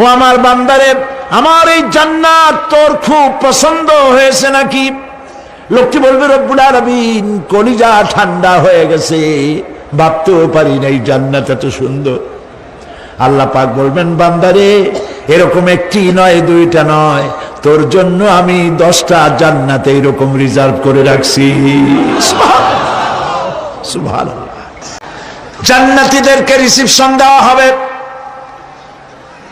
ও আমার বান্দারে, আমার এই জান্নাত তোর খুব পছন্দ হয়েছে নাকি? লোকটি বলবে, রব্বুল আরবিন কলিজা ঠান্ডা হয়ে গেছে। ভাবতেও পারি না, এই জান্নাত এত সুন্দর। আল্লাহ পাক বলবেন, বান্দারে, এরকম একটি নয়, দুইটা নয়। তোর জন্য আমি দশটা জান্নাতে এরকম রিজার্ভ করে রাখছি। জান্নাতীদেরকে রিসিপশন দেওয়া হবে।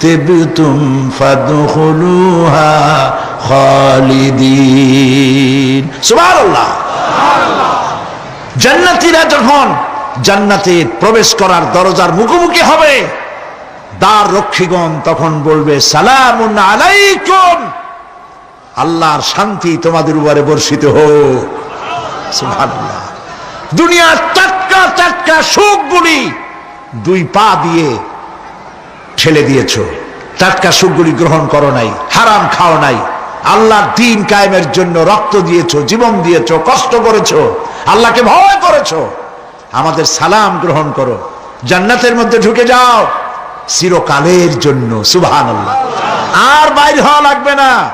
তিবতুম ফাদখুলুহা খালিদিন। সুবহানাল্লাহ। জান্নাতীরা যখন জান্নাতে প্রবেশ করার দরজার মুখোমুখি হবে, দ্বার রক্ষীগণ তখন বলবে, সালামুন আলাইকুম। আল্লাহর শান্তি তোমাদের উপরে বর্ষিত হোক। সুবহানাল্লাহ। চটকা টাটকা টাটকা সুখগুলি দুই পা দিয়ে ঠেলে দিয়েছ। টাটকা সুখগুলি গ্রহণ করো নাই, হারাম খাও নাই। আল্লাহর দিন কায়েমের জন্য রক্ত দিয়েছ, জীবন দিয়েছ, কষ্ট করেছ, আল্লাহকে ভয় করেছ। আমাদের সালাম গ্রহণ করো। জান্নাতের মধ্যে ঢুকে যাও। চিরকালের জন্য সুবহান আল্লাহ আর বাইর হওয়া লাগবে না।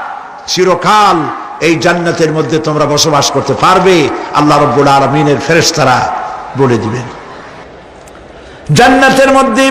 চিরকাল এই জান্নাতের মধ্যে তোমরা বসবাস করতে পারবে। আল্লাহ রব্বুল আলমিনের ফেরেস্তারা বলে দিবেন। জান্নাতের মধ্যে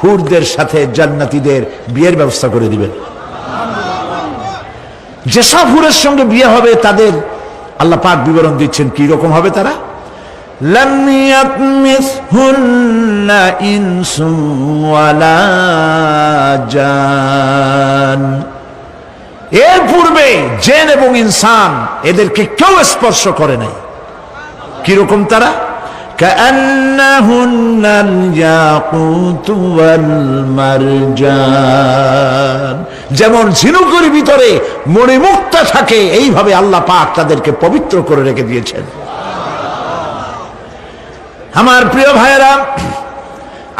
হুরদের সাথে জান্নাতিদের বিয়ের ব্যবস্থা করে দিবেন। যেসব হুরের সঙ্গে বিয়ে হবে, তাদের আল্লাহ পাক বিবরণ দিচ্ছেন, কি রকম হবে তারা? এর পূর্বে জেন এবং ইনসান এদেরকে কেউ স্পর্শ করে নাই। কীরকম তারা? كأنهن الياقوت والمرجان যেমন ঝিনুকের ভিতরে মণিমুক্তা থাকে এইভাবে আল্লাহ পাক তাদেরকে পবিত্র করে রেখে দিয়েছেন আমার প্রিয় ভাইয়েরা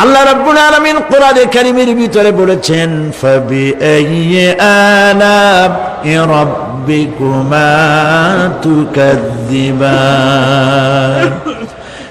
আল্লাহ রাব্বুল আলামিন কোরআনে কারীমের ভিতরে বলেছেন ফাবি আইয়ি আলা রাব্বিকুমা তুকাদ্দিবান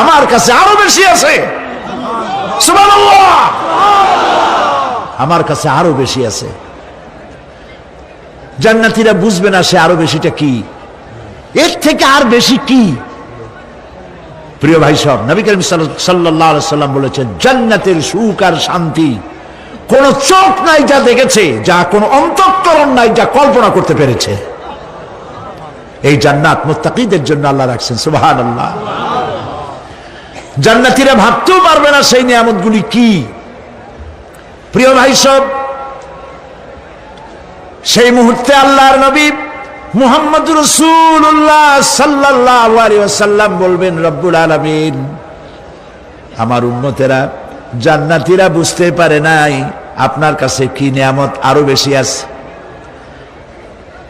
আমার কাছে আরও বেশি আছে। আমার কাছে আরও বেশি আছে। জান্নাতীরা বুঝবে না সে আরও বেশিটা কি। এর থেকে আর বেশি কি। প্রিয় ভাই সব, নবী করিম সাল্লাম বলেছেন, জান্নাতের সুখ আর শান্তি কোন চোখ নাই যা দেখেছে, যা কোন অন্তঃকরণ নাই যা কল্পনা করতে পেরেছে। এই জান্নাত মুত্তাকিদের জন্য আল্লাহ রাখছেন সুবাহান আল্লাহ জান্নাতিরা ভাবতেও পারবে না সেই নিয়ামতগুলি কি। প্রিয় ভাই সব, সেই মুহূর্তে আল্লাহর নবী মুহাম্মদ রসুল্লাহ সাল্লাহ বলবেন, রব্বুল আলমিন, আমার উন্নতেরা জান্নাতিরা বুঝতে পারে নাই আপনার কাছে কি নিয়ামত আরও বেশি আছে।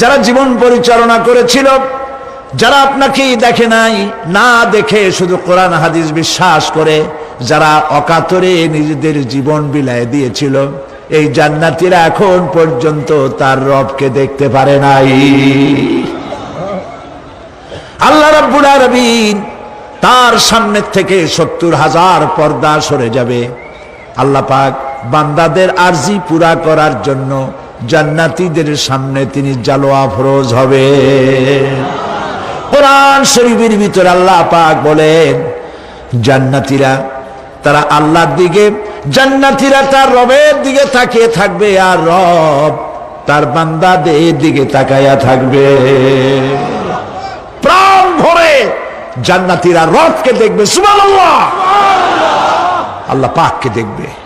যারা জীবন পরিচালনা করেছিল, যারা আপনাকে দেখে নাই, না দেখে শুধু কোরআন, হাদিস বিশ্বাস করে, যারা অকাতরে নিজেদের জীবন বিলায় দিয়েছিল, এই জান্নাতিরা এখন পর্যন্ত তার রবকে দেখতে পারে নাই। আল্লাহ রাব্বুল আলামিন তার সামনে থেকে সত্তর হাজার পর্দা সরে যাবে। আল্লাহ পাক বান্দাদের আরজি পুরা করার জন্য জান্নাতীদের সামনে তিনি জালোয়া ফরোজ হবে। কোরআন শরীফের ভিতরে আল্লাহ পাক বলেন, জান্নাতীরা তারা আল্লাহর দিকে, জান্নাতীরা তার রবের দিকে তাকিয়ে থাকবে আর রব তার বান্দাদের দিকে তাকাইয়া থাকবে। প্রাণ ভরে জান্নাতীরা রবকে দেখবে, সুবহানাল্লাহ। আল্লাহ পাককে দেখবে।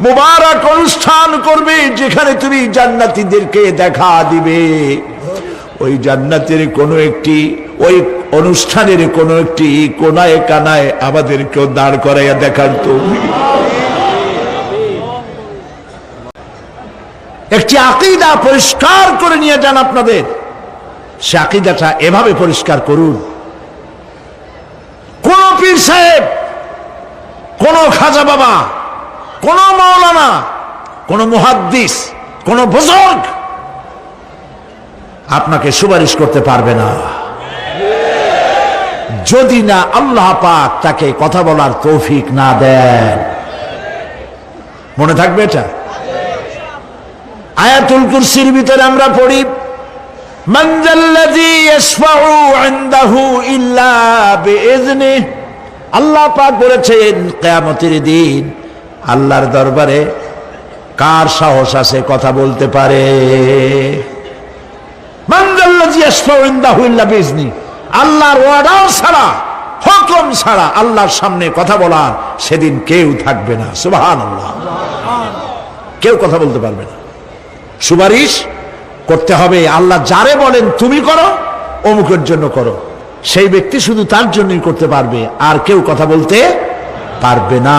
মুবারক অনুষ্ঠান করবে যেখানে তুমি জান্নাতীদেরকে দেখা দিবে। ওই জান্নাতের কোনো একটি, ওই অনুষ্ঠানের কোনো একটি কোনায় কানায় আমাদেরকেও দাঁড় করাইয়া দেখার তুমি একটি আকিদা পরিষ্কার করে নিয়ে যান আপনাদের। সে আকিদাটা এভাবে পরিষ্কার করুন। কোন পীর সাহেব, কোন খাজা বাবা কোন মৌলানা কোন মুহাদ্দিস, কোন বুজুর্গ আপনাকে সুপারিশ করতে পারবে না। যদি না আল্লাহ পাক তাকে কথা বলার তৌফিক না দেন। মনে থাকবে এটা? আয়াতুল কুরসির ভিতরে আমরা পড়ি আল্লাহ পাক বলেছেন, কেয়ামতির দিন আল্লাহর দরবারে কার সাহস আছে কথা বলতে পারে? আল্লাহর ওয়াডাও ছাড়া, হকম ছাড়া আল্লাহর সামনে কথা বলার সেদিন কেউ থাকবে না। সুবাহান কেউ কথা বলতে পারবে না। সুপারিশ করতে হবে, আল্লাহ যারে বলেন তুমি করো, অমুকের জন্য করো। সেই ব্যক্তি শুধু তার জন্যই করতে পারবে, আর কেউ কথা বলতে পারবে না।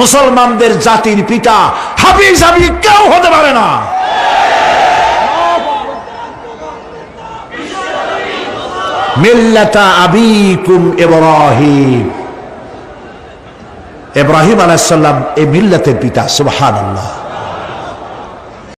মুসলমানদের জাতির পিতা হাফিজ হাবি কেউ হতে পারে না। মিল্লাতা আবিকুম এব্রাহিম ইব্রাহিম আলাইসাল্লাম এই মিল্লাতের পিতা, সুবহানাল্লাহ।